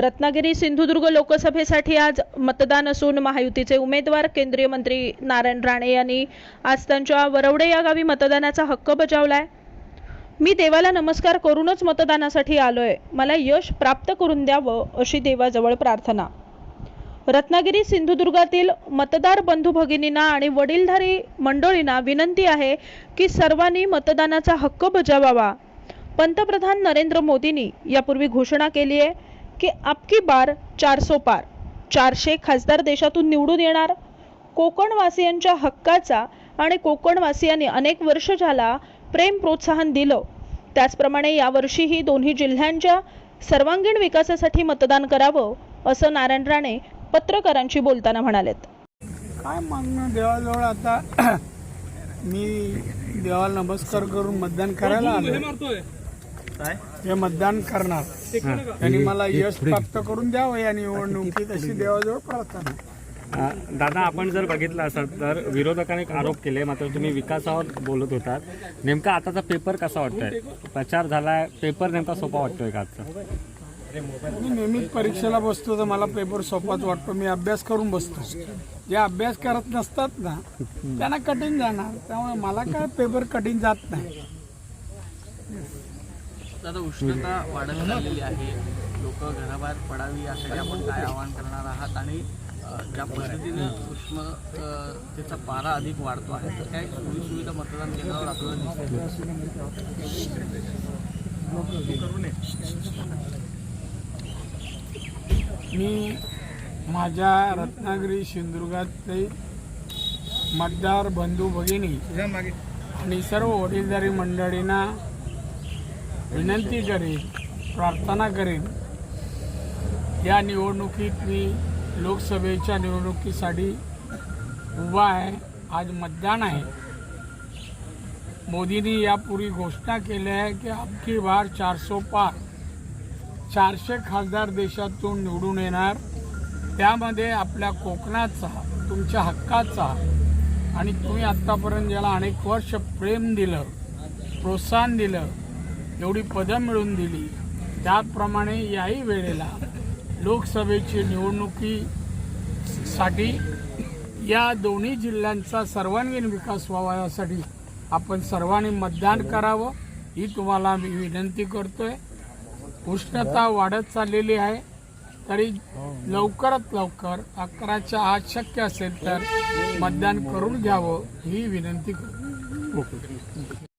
रत्नागिरी सिंधुदुर्ग लोकसभेसाठी आज मतदान असून महायुतीचे उमेदवार केंद्रीय मंत्री नारायण राणे यांनी आज त्यांच्या वरवडे या गावी मतदानाचा हक्क बजावलाय. मी देवाला नमस्कार करूनच मतदानासाठी आलोय. मला यश प्राप्त करून द्यावं अशी देवाजवळ प्रार्थना. रत्नागिरी सिंधुदुर्गातील मतदार बंधू भगिनींना आणि वडीलधारी मंडळींना विनंती आहे की सर्वांनी मतदानाचा हक्क बजावावा. पंतप्रधान नरेंद्र मोदींनी यापूर्वी घोषणा केली आहे की आपकी बार चारसो पार. चारशे खासदार देशातून निवडून येणार. कोकणवासियांच्या हक्काचा आणि कोकणवासियांनी अनेक वर्ष झाला प्रेम प्रोत्साहन दिलं. त्याचप्रमाणे यावर्षीही दोन्ही जिल्ह्यांच्या सर्वांगीण विकासासाठी मतदान करावं असं नारायण राणे पत्रकारांशी बोलताना म्हणालेत. काय मागणं देवाजवळ आता? मी देवाला नमस्कार करून मतदान करायला आलो हे मतदान करणार. त्यांनी मला यश प्राप्त करून द्यावं या निवडणुकीत अशी देवाजवळ प्रार्थना. दादा आपण जर बघितलं असत तर विरोधकांनी एक आरोप केले मात्र तुम्ही विकासावर बोलत होतात. नेमका आताचा पेपर कसा वाटतोय? प्रचार झालाय पेपर नेमका सोपा वाटतोय का आजचा? मी नेहमीच परीक्षेला बसतो तर मला पेपर सोपाच वाटतो. मी अभ्यास करून बसतो. जे अभ्यास करत नसतात ना त्यांना कठीण जाणार. त्यामुळे मला काय पेपर कठीण जात नाही. दादा उष्णता वाढत चाललेली आहे. लोक घराबाहेर पडावी यासाठी आपण काय आवाहन करणार आहात? आणि ज्या पद्धतीने उष्णतेचा पारा अधिक वाढतो आहे तर काय सोयी सुविधा मतदान केंद्रावर आपल्याला मी माझ्या रत्नागिरी सिंधुदुर्गातले मतदार बंधू भगिनी आणि सर्व वडीलधारी मंडळींना विनंती करेन प्रार्थना करेन. या निवडणुकीत मी लोकसभेच्या निवडणुकीसाठी उभा आहे. आज मतदान आहे. मोदींनी यापूर्वी घोषणा केली आहे की अख्खी बार चारसो पार चारशे खासदार देशातून निवडून येणार. त्यामध्ये आपल्या कोकणाचा तुमच्या हक्काचा आणि तुम्ही आत्तापर्यंत ज्याला अनेक वर्ष प्रेम दिलं प्रोत्साहन दिलं एवढी पदं मिळवून दिली. त्याचप्रमाणे याही वेळेला लोकसभेची निवडणुकीसाठी या दोन्ही जिल्ह्यांचा सर्वांगीण विकास व्हावा यासाठी आपण सर्वांनी मतदान करावं ही तुम्हाला मी विनंती करतोय. उष्णता वाढत चाललेली आहे तरी लवकरात लवकर अकराच्या आत शक्य असेल तर मतदान करून घ्यावं ही विनंती करतो